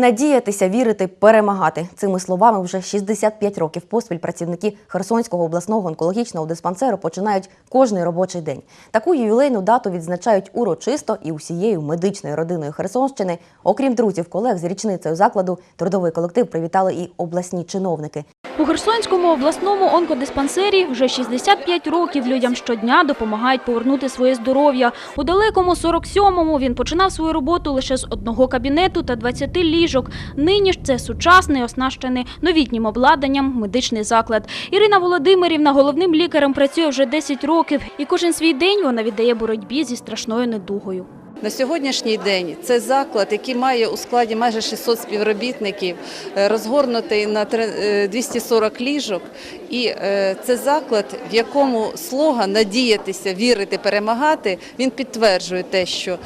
Надіятися, вірити, перемагати. Цими словами вже 65 років поспіль працівники Херсонського обласного онкологічного диспансеру починають кожний робочий день. Таку ювілейну дату відзначають урочисто і усією медичною родиною Херсонщини. Окрім друзів, колег з річницею закладу, трудовий колектив привітали і обласні чиновники. У Херсонському обласному онкодиспансері вже 65 років людям щодня допомагають повернути своє здоров'я. У далекому 47-му він починав свою роботу лише з одного кабінету та 20 ліжок. Нині ж це сучасний, оснащений новітнім обладнанням медичний заклад. Ірина Володимирівна головним лікарем працює вже 10 років, і кожен свій день вона віддає боротьбі зі страшною недугою. На сьогоднішній день це заклад, який має у складі майже 600 співробітників, е, розгорнутий на три- е, 240 ліжок. І е, це заклад, в якому слоган надіятися, вірити, перемагати. Він підтверджує те, що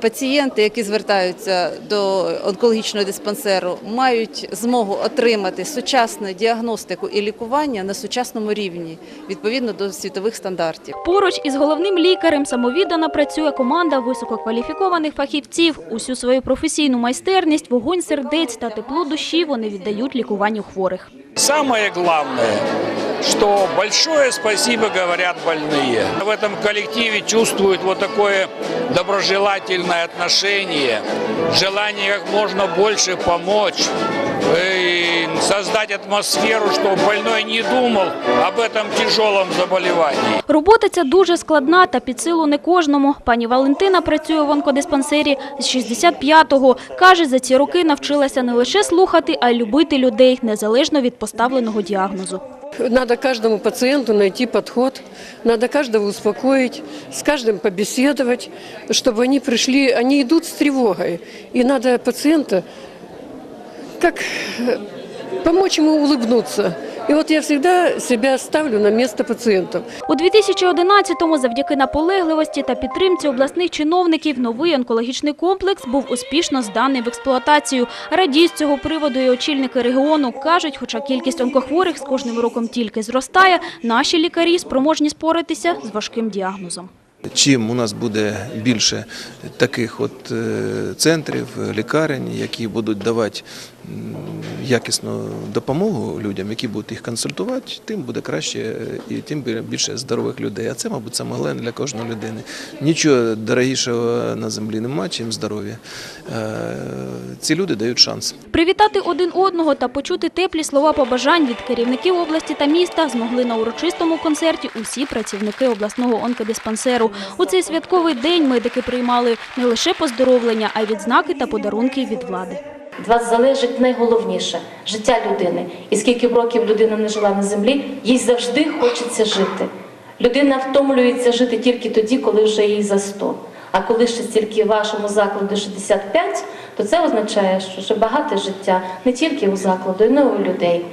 пацієнти, які звертаються до онкологічного диспансеру, мають змогу отримати сучасну діагностику і лікування на сучасному рівні відповідно до світових стандартів. Поруч із головним лікарем самовіддано працює команда висококваліфікованих фахівців. Усю свою професійну майстерність, вогонь сердець та тепло душі вони віддають лікуванню хворих. Самое главное, что большое спасибо говорят больные. В этом коллективе чувствуют вот такое доброжелательное отношение, желание как можно больше помочь и создать атмосферу, чтобы больной не думал об этом тяжелом заболевании. Робота ця дуже складна та під силу не кожному. Пані Валентина працює в онкодиспансері з 65-го. Каже, за ці роки навчилася не лише слухати, а й любити людей, незалежно від поставленого діагнозу. Надо каждому пациенту найти подход, надо каждого успокоить, с каждым побеседовать, чтобы они пришли, они идут с тревогой, и надо пациента как э, помочь ему улыбнуться. И вот я всегда себя ставлю на место пациентов. У 2011-му завдяки наполегливості та підтримці обласних чиновників новий онкологічний комплекс був успішно зданий в експлуатацію. Радість цього приводу і очільники регіону кажуть, хоча кількість онкохворих з кожним роком тільки зростає, наші лікарі спроможні споритися з важким діагнозом. Чим у нас буде більше таких от е, центрів, е, лікарень, які будуть давати якісну допомогу людям, які будуть їх консультувати, тим буде краще е, і тим більше здорових людей. А це, мабуть, саме головне для кожної людини. Нічого дорогішого на землі немає, чим здоров'я. Ці люди дають шанс. Привітати один одного та почути теплі слова побажань від керівників області та міста змогли на урочистому концерті усі працівники обласного онкодиспансеру. У цей святковий день медики приймали не лише поздоровлення, а й відзнаки та подарунки від влади. Від вас залежить найголовніше життя людини. І скільки б років людина не жила на землі, їй завжди хочеться жити. Людина втомлюється жити тільки тоді, коли вже їй за 100. А коли ще стільки вашому закладу 65, то це означає, що ще багате життя не тільки у закладу, але й у людей.